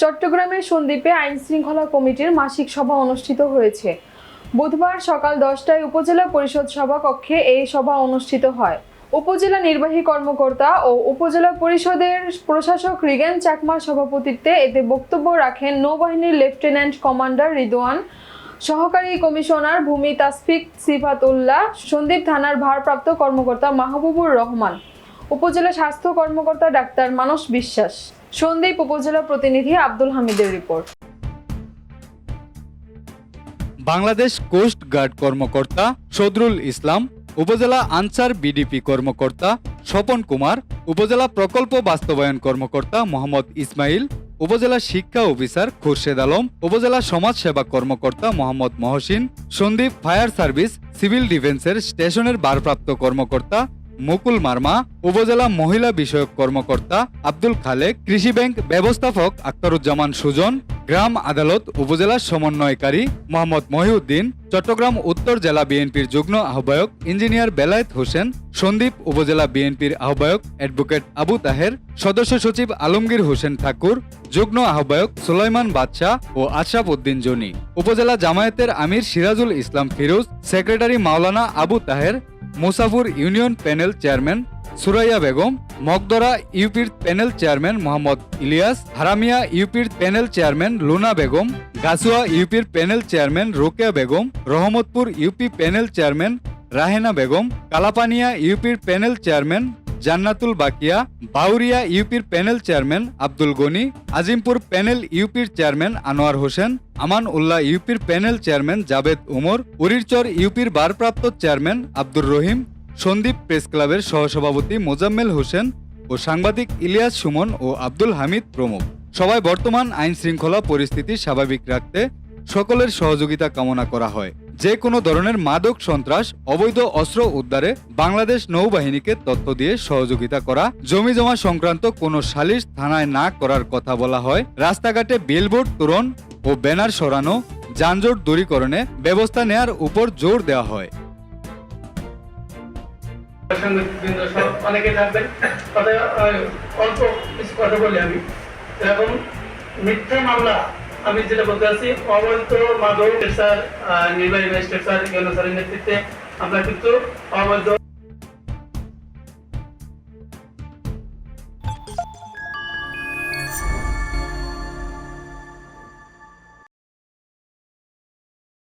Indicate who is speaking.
Speaker 1: চট্টগ্রামের সন্দ্বীপে আইন শৃঙ্খলা কমিটির মাসিক সভা অনুষ্ঠিত হয়েছে। বুধবার সকাল দশটায় উপজেলা পরিষদ সভা কক্ষে এই সভা অনুষ্ঠিত হয়। উপজেলা নির্বাহী কর্মকর্তা ও উপজেলা পরিষদের প্রশাসক রিগেন চাকমার সভাপতিত্বে এতে বক্তব্য রাখেন নৌবাহিনীর লেফটেন্যান্ট কমান্ডার রিদওয়ান সহকারী কমিশনার ভূমি তাসফিক সিফাতুল্লাহ সন্দীপ থানার ভারপ্রাপ্ত কর্মকর্তা মাহবুবুর রহমান, উপজেলা স্বাস্থ্য কর্মকর্তা ডাক্তার মানস বিশ্বাস। সন্দ্বীপ উপজেলা প্রতিনিধি আব্দুল হামিদের রিপোর্ট।
Speaker 2: বাংলাদেশ কোস্ট গার্ড কর্মকর্তা সদরুল ইসলাম, উপজেলা আনসার বিডিপি কর্মকর্তা স্বপন কুমার, উপজেলা প্রকল্প বাস্তবায়ন কর্মকর্তা মোহাম্মদ ইসমাইল, উপজেলা শিক্ষা অফিসার খুরশেদ আলম, উপজেলা সমাজ সেবা কর্মকর্তা Mohammad Mohsin, Sandwip fire service, civil ডিফেন্সের স্টেশনের ভারপ্রাপ্ত কর্মকর্তা মুকুল মার্মা, উপজেলা মহিলা বিষয়ক কর্মকর্তা আব্দুল খালেক, কৃষি ব্যাংক ব্যবস্থাপক আক্তারুজ্জামান সুজন, গ্রাম আদালত উপজেলা সমন্বয়কারী মোহাম্মদ মহিউদ্দিন, চট্টগ্রাম উত্তর জেলা বিএনপির যুগ্ম আহ্বায়ক ইঞ্জিনিয়ার বেলায়েত হোসেন, সন্দ্বীপ উপজেলা বিএনপির আহ্বায়ক অ্যাডভোকেট আবু তাহের, সদস্য সচিব আলমগীর হোসেন ঠাকুর, যুগ্ম আহ্বায়ক সুলাইমান বাদশাহ ও আশরাফ উদ্দিন জনি। উপজেলা জামায়াতের আমির Sirajul Islam Firoz, secretary Maulana Abu Taher Musapur union panel chairman Suraiya Begum, Magdhara ইউপির প্যানেল চেয়ারম্যান মোহাম্মদ ইলিয়াস, হারামিয়া ইউপির প্যানেল চেয়ারম্যান লুনা বেগম, গাছুয়া ইউপির panel chairman Rokeya Begum, Rahmatpur UP panel chairman Rahena Begum, Kalapania ইউপির প্যানেল চেয়ারম্যান জান্নাতুল বাকিয়া, বাউরিয়া ইউপির panel chairman Abdul Gani, Azimpur panel ইউপির chairman Anwar Hossain Aman Ullah ইউপির panel chairman Jabed Umar, Urirchar ইউপির ভারপ্রাপ্ত chairman Abdur Rahim, Sandwip press ক্লাবের সহসভাপতি মোজাম্মেল হোসেন ও সাংবাদিক ইলিয়াস সুমন ও আব্দুল হামিদ প্রমুখ। সবাই বর্তমান আইন শৃঙ্খলা পরিস্থিতি স্বাভাবিক রাখতে সকলের সহযোগিতা কামনা করা হয়। যে কোনো ধরনের মাদক সন্ত্রাস, অবৈধ অস্ত্র উদ্ধারে বাংলাদেশ নৌবাহিনীকে তথ্য দিয়ে সহযোগিতা করা, জমি জমা সংক্রান্ত কোনো সালিশ থানায় না করার কথা বলা হয়, রাস্তাঘাটে বিলবোর্ড তোরণ ও ব্যানার সরানো, যানজট দূরীকরণে ব্যবস্থা নেয়ার উপর জোর দেওয়া হয়।
Speaker 3: অনেকে থাকবেন অল্প বলি আমি। মিথ্যা মামলা আমি যেটা বলতে চাচ্ছি অবৈধ মাধব স্যার নির্বাহী ম্যাজিস্ট্রেট স্যার ইউনো স্যারের নেতৃত্বে আমরা কিন্তু অবৈধ